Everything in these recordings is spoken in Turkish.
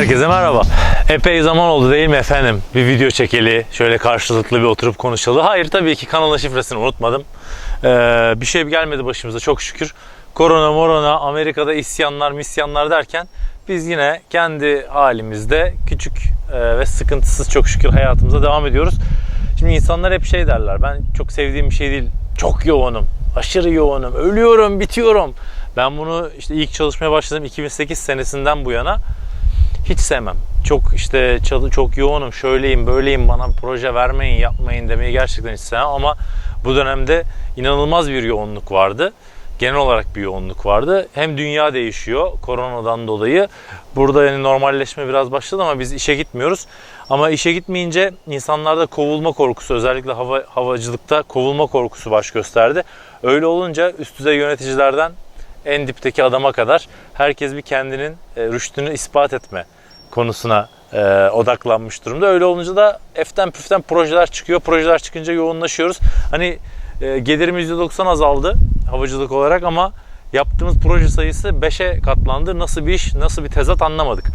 Herkese merhaba. Epey zaman oldu değil mi efendim? Bir video çekeli, şöyle karşılıklı bir oturup konuşalı. Hayır tabii ki kanalın şifresini unutmadım. Ee, bir şey gelmedi başımıza çok şükür. Korona morona, Amerika'da isyanlar misyanlar derken biz yine kendi halimizde küçük e, ve sıkıntısız çok şükür hayatımıza devam ediyoruz. Şimdi insanlar hep şey derler. Ben çok sevdiğim bir şey değil. Çok yoğunum. Aşırı yoğunum. Ölüyorum, bitiyorum. Ben bunu işte ilk çalışmaya başladığım 2008 senesinden bu yana hiç sevmem. Çok işte çok yoğunum, şöyleyim, böyleyim, bana proje vermeyin, yapmayın demeyi gerçekten hiç sevmem ama bu dönemde inanılmaz bir yoğunluk vardı. Genel olarak bir yoğunluk vardı. Hem dünya değişiyor koronadan dolayı. Burada yani normalleşme biraz başladı ama biz işe gitmiyoruz. Ama işe gitmeyince insanlarda kovulma korkusu özellikle hava, havacılıkta kovulma korkusu baş gösterdi. Öyle olunca üst düzey yöneticilerden en dipteki adama kadar herkes bir kendinin e, rüştünü ispat etme konusuna e, odaklanmış durumda. Öyle olunca da eften püften projeler çıkıyor. Projeler çıkınca yoğunlaşıyoruz. Hani e, gelirimiz %90 azaldı havacılık olarak ama yaptığımız proje sayısı 5'e katlandı. Nasıl bir iş, nasıl bir tezat anlamadık.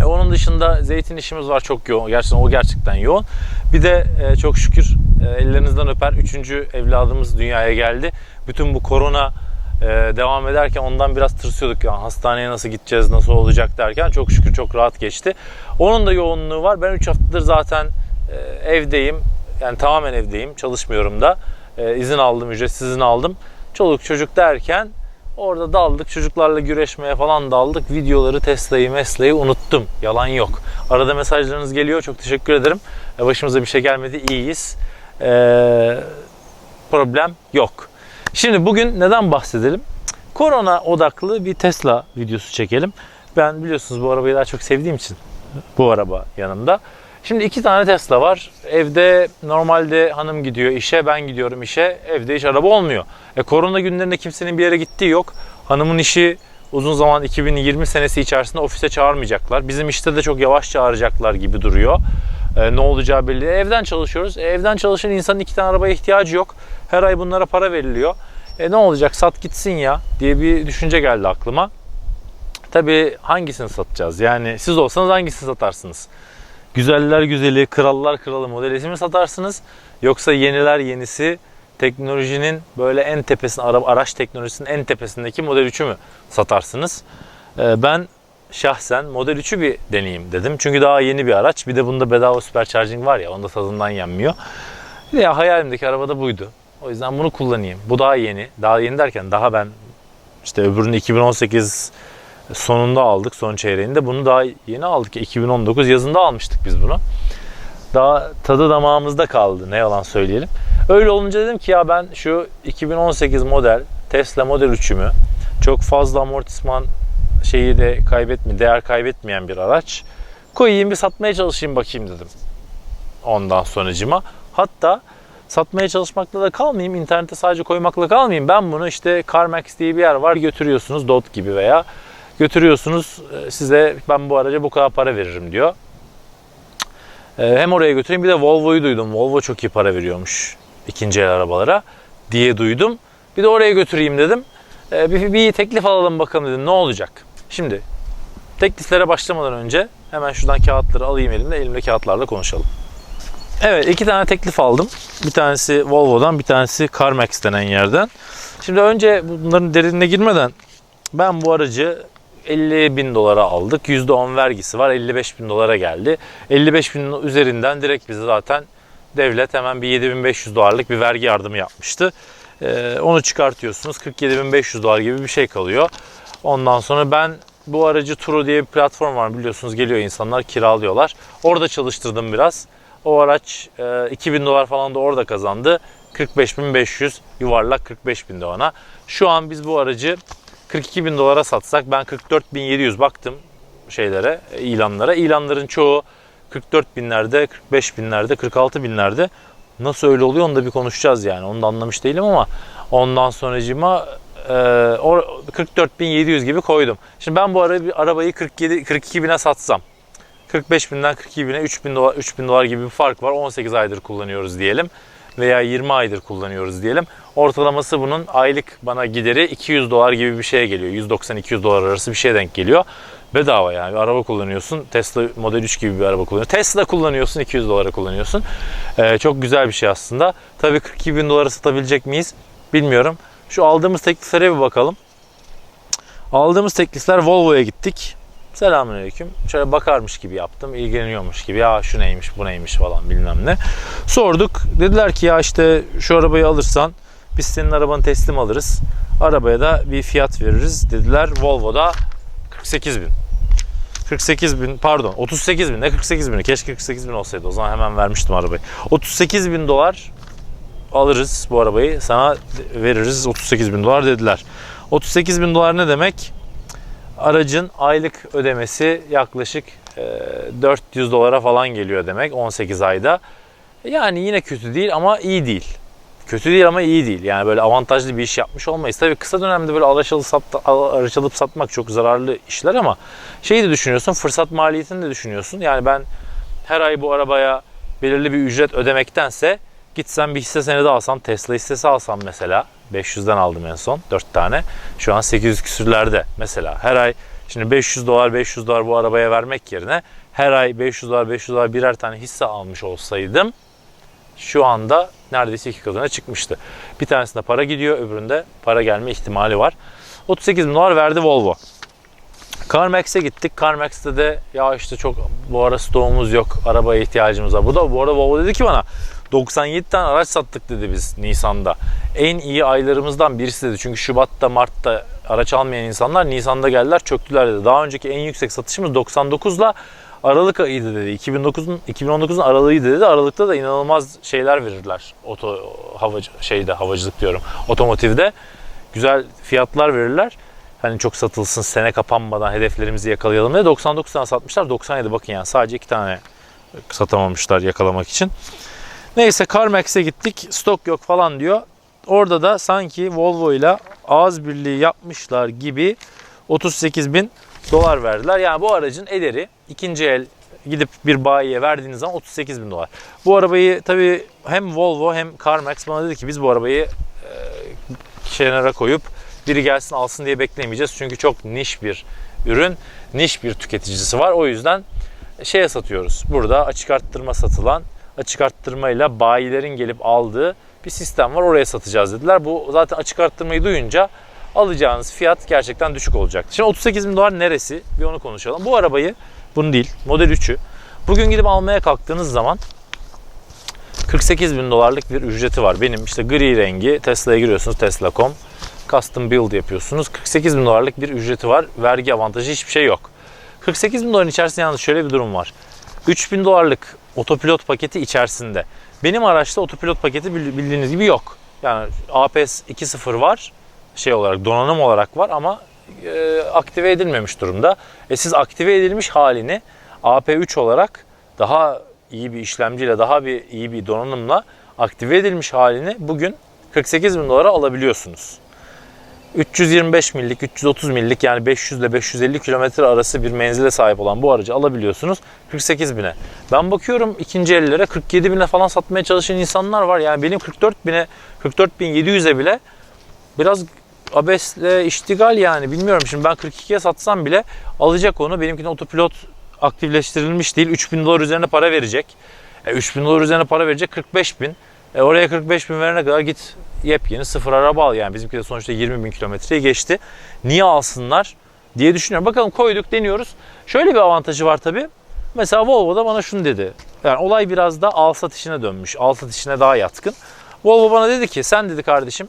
E, onun dışında zeytin işimiz var çok yoğun. Gerçekten o gerçekten yoğun. Bir de e, çok şükür e, ellerinizden öper 3. evladımız dünyaya geldi. Bütün bu korona e, devam ederken ondan biraz tırsıyorduk. Yani hastaneye nasıl gideceğiz, nasıl olacak derken çok şükür çok rahat geçti. Onun da yoğunluğu var. Ben 3 haftadır zaten e, evdeyim. Yani tamamen evdeyim. Çalışmıyorum da. E, izin aldım, ücretsiz izin aldım. Çoluk çocuk derken orada daldık. Çocuklarla güreşmeye falan daldık. Videoları, Tesla'yı, Mesla'yı unuttum. Yalan yok. Arada mesajlarınız geliyor. Çok teşekkür ederim. E, başımıza bir şey gelmedi. İyiyiz. E, problem yok. Şimdi bugün neden bahsedelim? Korona odaklı bir Tesla videosu çekelim. Ben biliyorsunuz bu arabayı daha çok sevdiğim için bu araba yanımda. Şimdi iki tane Tesla var. Evde normalde hanım gidiyor işe, ben gidiyorum işe. Evde hiç araba olmuyor. E, korona günlerinde kimsenin bir yere gittiği yok. Hanımın işi uzun zaman 2020 senesi içerisinde ofise çağırmayacaklar. Bizim işte de çok yavaş çağıracaklar gibi duruyor. E, ne olacağı belli. Evden çalışıyoruz. E, evden çalışan insanın iki tane arabaya ihtiyacı yok. Her ay bunlara para veriliyor. E, ne olacak sat gitsin ya diye bir düşünce geldi aklıma. Tabii hangisini satacağız? Yani siz olsanız hangisini satarsınız? Güzeller güzeli, krallar kralı modeli mi satarsınız? Yoksa yeniler yenisi teknolojinin böyle en tepesinde, araba araç teknolojisinin en tepesindeki Model 3'ü mü satarsınız? Ee, ben şahsen Model 3'ü bir deneyeyim dedim. Çünkü daha yeni bir araç. Bir de bunda bedava supercharging var ya, onda tadından yenmiyor. Ya hayalimdeki arabada buydu. O yüzden bunu kullanayım. Bu daha yeni. Daha yeni derken daha ben işte öbürünü 2018 sonunda aldık son çeyreğinde. Bunu daha yeni aldık. 2019 yazında almıştık biz bunu. Daha tadı damağımızda kaldı ne yalan söyleyelim. Öyle olunca dedim ki ya ben şu 2018 model Tesla Model 3'ümü çok fazla amortisman şeyi de kaybetmi, değer kaybetmeyen bir araç koyayım bir satmaya çalışayım bakayım dedim. Ondan sonracıma. Hatta satmaya çalışmakla da kalmayayım. internete sadece koymakla kalmayayım. Ben bunu işte CarMax diye bir yer var götürüyorsunuz DOT gibi veya götürüyorsunuz e, size ben bu araca bu kadar para veririm diyor. E, hem oraya götüreyim bir de Volvo'yu duydum. Volvo çok iyi para veriyormuş ikinci el arabalara diye duydum. Bir de oraya götüreyim dedim. E, bir, bir teklif alalım bakalım dedim ne olacak. Şimdi tekliflere başlamadan önce hemen şuradan kağıtları alayım elimde. Elimde kağıtlarla konuşalım. Evet iki tane teklif aldım. Bir tanesi Volvo'dan bir tanesi CarMax denen yerden. Şimdi önce bunların derinine girmeden ben bu aracı 50 bin dolara aldık. %10 vergisi var. 55 bin dolara geldi. 55 bin üzerinden direkt bize zaten devlet hemen bir 7500 dolarlık bir vergi yardımı yapmıştı. Ee, onu çıkartıyorsunuz. 47.500 dolar gibi bir şey kalıyor. Ondan sonra ben bu aracı Turo diye bir platform var biliyorsunuz. Geliyor insanlar kiralıyorlar. Orada çalıştırdım biraz. O araç e, 2000 dolar falan da orada kazandı. 45.500 yuvarlak 45 bin dolara. Şu an biz bu aracı 42 bin dolara satsak ben 44.700 baktım şeylere, ilanlara. İlanların çoğu 44 binlerde, 45 binlerde, 46 binlerde. Nasıl öyle oluyor onu da bir konuşacağız yani. Onu da anlamış değilim ama ondan sonracıma e, 44.700 gibi koydum. Şimdi ben bu arabayı 47 42 bine satsam 45 binden 42 bine 3 bin dolar, 3 bin dolar gibi bir fark var. 18 aydır kullanıyoruz diyelim veya 20 aydır kullanıyoruz diyelim. Ortalaması bunun aylık bana gideri 200 dolar gibi bir şeye geliyor. 190-200 dolar arası bir şeye denk geliyor. Bedava yani bir araba kullanıyorsun. Tesla Model 3 gibi bir araba kullanıyorsun. Tesla kullanıyorsun 200 dolara kullanıyorsun. Ee, çok güzel bir şey aslında. Tabii 42 bin dolara satabilecek miyiz bilmiyorum. Şu aldığımız tekliflere bir bakalım. Aldığımız teklifler Volvo'ya gittik. Selamünaleyküm. Şöyle bakarmış gibi yaptım. ilgileniyormuş gibi. Ya şu neymiş bu neymiş falan bilmem ne. Sorduk. Dediler ki ya işte şu arabayı alırsan biz senin arabanı teslim alırız. Arabaya da bir fiyat veririz dediler. Volvo'da 48 bin. 48 bin pardon 38 bin ne 48 bin keşke 48 bin olsaydı o zaman hemen vermiştim arabayı 38 bin dolar alırız bu arabayı sana veririz 38 bin dolar dediler 38 bin dolar ne demek aracın aylık ödemesi yaklaşık e, 400 dolara falan geliyor demek 18 ayda yani yine kötü değil ama iyi değil kötü değil ama iyi değil. Yani böyle avantajlı bir iş yapmış olmayız. Tabii kısa dönemde böyle araç alıp, sat, araç alıp satmak çok zararlı işler ama şeyi de düşünüyorsun, fırsat maliyetini de düşünüyorsun. Yani ben her ay bu arabaya belirli bir ücret ödemektense gitsem bir hisse senedi alsam, Tesla hissesi alsam mesela 500'den aldım en son 4 tane. Şu an 800 küsürlerde mesela. Her ay şimdi 500 dolar 500 dolar bu arabaya vermek yerine her ay 500 dolar 500 dolar birer tane hisse almış olsaydım şu anda neredeyse iki katına çıkmıştı. Bir tanesinde para gidiyor, öbüründe para gelme ihtimali var. 38 bin dolar verdi Volvo. CarMax'e gittik. CarMax'te de ya işte çok bu ara stoğumuz yok, arabaya ihtiyacımız var. Bu da bu arada Volvo dedi ki bana 97 tane araç sattık dedi biz Nisan'da. En iyi aylarımızdan birisi dedi. Çünkü Şubat'ta, Mart'ta araç almayan insanlar Nisan'da geldiler çöktüler dedi. Daha önceki en yüksek satışımız 99'la Aralık ayıydı dedi. 2009'un 2019'un aralığıydı dedi. Aralıkta da inanılmaz şeyler verirler. Oto havacı şeyde havacılık diyorum. Otomotivde güzel fiyatlar verirler. Hani çok satılsın sene kapanmadan hedeflerimizi yakalayalım diye 99 tane satmışlar. 97 bakın yani sadece iki tane satamamışlar yakalamak için. Neyse CarMax'e gittik. Stok yok falan diyor. Orada da sanki Volvo ile ağız birliği yapmışlar gibi 38 bin dolar verdiler. Yani bu aracın ederi ikinci el gidip bir bayiye verdiğiniz zaman 38 bin dolar. Bu arabayı tabii hem Volvo hem CarMax bana dedi ki biz bu arabayı e, kenara koyup biri gelsin alsın diye beklemeyeceğiz. Çünkü çok niş bir ürün, niş bir tüketicisi var. O yüzden şeye satıyoruz. Burada açık arttırma satılan, açık arttırmayla bayilerin gelip aldığı bir sistem var. Oraya satacağız dediler. Bu zaten açık arttırmayı duyunca alacağınız fiyat gerçekten düşük olacaktı. Şimdi 38 bin dolar neresi? Bir onu konuşalım. Bu arabayı, bunu değil, Model 3'ü bugün gidip almaya kalktığınız zaman 48 bin dolarlık bir ücreti var. Benim işte gri rengi Tesla'ya giriyorsunuz Tesla.com custom build yapıyorsunuz. 48 bin dolarlık bir ücreti var. Vergi avantajı hiçbir şey yok. 48 bin doların içerisinde yalnız şöyle bir durum var. 3 bin dolarlık otopilot paketi içerisinde. Benim araçta otopilot paketi bildiğiniz gibi yok. Yani APS 2.0 var şey olarak donanım olarak var ama e, aktive edilmemiş durumda. E siz aktive edilmiş halini AP3 olarak daha iyi bir işlemciyle, daha bir iyi bir donanımla aktive edilmiş halini bugün 48 bin dolara alabiliyorsunuz. 325 millik, 330 millik yani 500 ile 550 kilometre arası bir menzile sahip olan bu aracı alabiliyorsunuz 48 bine. Ben bakıyorum ikinci ellere 47 bine falan satmaya çalışan insanlar var. Yani benim 44 bine, 44 bin 700'e bile biraz abesle iştigal yani bilmiyorum şimdi ben 42'ye satsam bile alacak onu benimkine otopilot aktifleştirilmiş değil 3000 dolar üzerine para verecek. E, 3000 dolar üzerine para verecek 45 bin. E, oraya 45 bin verene kadar git yepyeni sıfır araba al yani bizimki de sonuçta 20 bin kilometreyi geçti. Niye alsınlar diye düşünüyorum. Bakalım koyduk deniyoruz. Şöyle bir avantajı var tabi. Mesela Volvo da bana şunu dedi. Yani olay biraz da al satışına dönmüş. Al satışına daha yatkın. Volvo bana dedi ki sen dedi kardeşim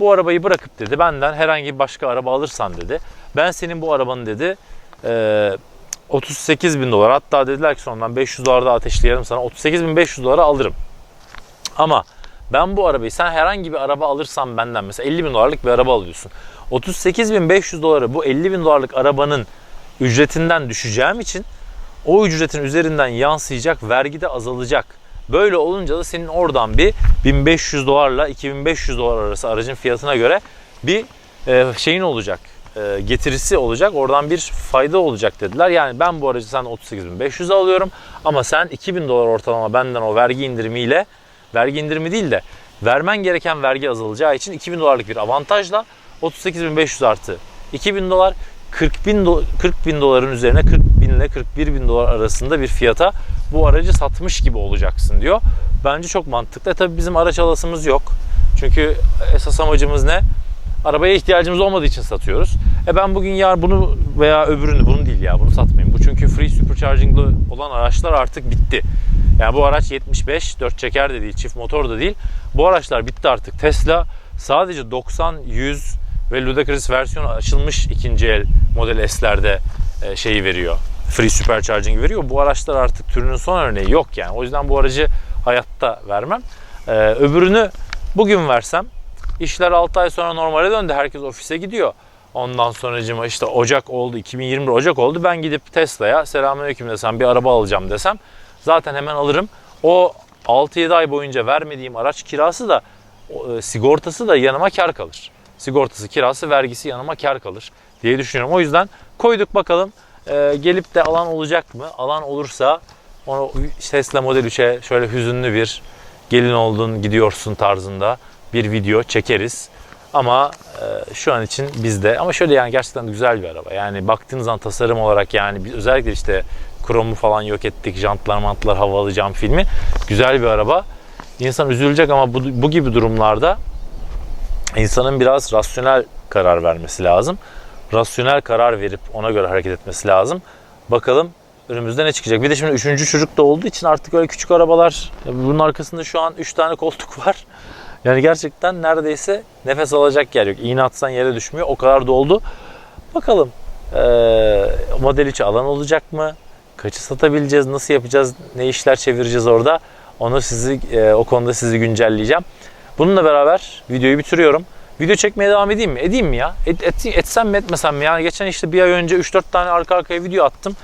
bu arabayı bırakıp dedi benden herhangi bir başka araba alırsan dedi. Ben senin bu arabanı dedi e, 38 bin dolar hatta dediler ki sonradan 500 dolar da ateşleyelim sana 38 bin 500 dolara alırım. Ama ben bu arabayı sen herhangi bir araba alırsan benden mesela 50 bin dolarlık bir araba alıyorsun. 38 bin 500 doları bu 50 bin dolarlık arabanın ücretinden düşeceğim için o ücretin üzerinden yansıyacak vergi de azalacak. Böyle olunca da senin oradan bir 1500 dolarla 2500 dolar arası aracın fiyatına göre bir e, şeyin olacak. E, getirisi olacak. Oradan bir fayda olacak dediler. Yani ben bu aracı sen 38.500 alıyorum ama sen 2000 dolar ortalama benden o vergi indirimiyle vergi indirimi değil de vermen gereken vergi azalacağı için 2000 dolarlık bir avantajla 38.500 artı 2000 dolar 40 bin, do- 40 bin doların üzerine 40 bin ile 41 bin dolar arasında bir fiyata bu aracı satmış gibi olacaksın diyor. Bence çok mantıklı. E tabi bizim araç alasımız yok. Çünkü esas amacımız ne? Arabaya ihtiyacımız olmadığı için satıyoruz. E ben bugün yar bunu veya öbürünü bunu değil ya bunu satmayayım. Bu çünkü free supercharging'lı olan araçlar artık bitti. Yani bu araç 75, 4 çeker de değil, çift motor da değil. Bu araçlar bitti artık. Tesla sadece 90, 100 ve Ludacris versiyonu açılmış ikinci el Model S'lerde e, şeyi veriyor. Free supercharging veriyor. Bu araçlar artık türünün son örneği yok yani. O yüzden bu aracı hayatta vermem. E, öbürünü bugün versem işler 6 ay sonra normale döndü. Herkes ofise gidiyor. Ondan sonracıma işte Ocak oldu, 2021 Ocak oldu. Ben gidip Tesla'ya selamünaleyküm desem bir araba alacağım desem zaten hemen alırım. O 6-7 ay boyunca vermediğim araç kirası da e, sigortası da yanıma kar kalır. Sigortası, kirası, vergisi yanıma kar kalır diye düşünüyorum. O yüzden koyduk bakalım e, gelip de alan olacak mı? Alan olursa onu Tesla Model 3'e şöyle hüzünlü bir gelin oldun gidiyorsun tarzında bir video çekeriz. Ama e, şu an için bizde ama şöyle yani gerçekten güzel bir araba. Yani baktığınız zaman tasarım olarak yani özellikle işte kromu falan yok ettik. Jantlar mantlar havalı cam filmi. Güzel bir araba. İnsan üzülecek ama bu, bu gibi durumlarda insanın biraz rasyonel karar vermesi lazım. Rasyonel karar verip ona göre hareket etmesi lazım. Bakalım önümüzde ne çıkacak. Bir de şimdi üçüncü çocuk da olduğu için artık öyle küçük arabalar. Bunun arkasında şu an 3 tane koltuk var. Yani gerçekten neredeyse nefes alacak yer yok. İğne atsan yere düşmüyor. O kadar doldu. Bakalım eee model içi alan olacak mı? Kaçı satabileceğiz? Nasıl yapacağız? Ne işler çevireceğiz orada? Onu sizi eee, o konuda sizi güncelleyeceğim. Bununla beraber videoyu bitiriyorum. Video çekmeye devam edeyim mi? Edeyim mi ya? Et, et- etsem mi etmesem mi? Yani geçen işte bir ay önce 3-4 tane arka arkaya video attım.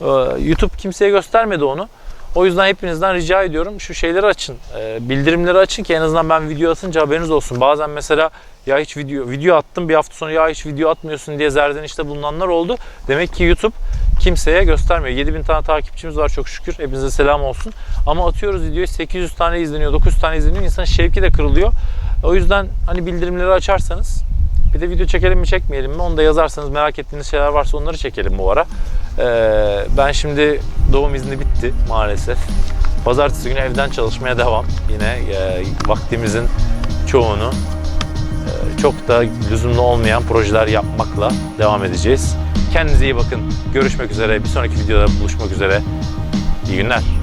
Ee, YouTube kimseye göstermedi onu. O yüzden hepinizden rica ediyorum şu şeyleri açın. Ee, bildirimleri açın ki en azından ben video atınca haberiniz olsun. Bazen mesela ya hiç video video attım bir hafta sonra ya hiç video atmıyorsun diye zerdenişte bulunanlar oldu. Demek ki YouTube kimseye göstermiyor. 7000 tane takipçimiz var çok şükür. Hepinize selam olsun. Ama atıyoruz videoyu 800 tane izleniyor, 900 tane izleniyor. İnsanın şevki de kırılıyor. O yüzden hani bildirimleri açarsanız bir de video çekelim mi çekmeyelim mi onu da yazarsanız merak ettiğiniz şeyler varsa onları çekelim bu ara. Ee, ben şimdi doğum izni bitti maalesef. Pazartesi günü evden çalışmaya devam. Yine e, vaktimizin çoğunu e, çok da lüzumlu olmayan projeler yapmakla devam edeceğiz. Kendinize iyi bakın. Görüşmek üzere. Bir sonraki videoda buluşmak üzere. İyi günler.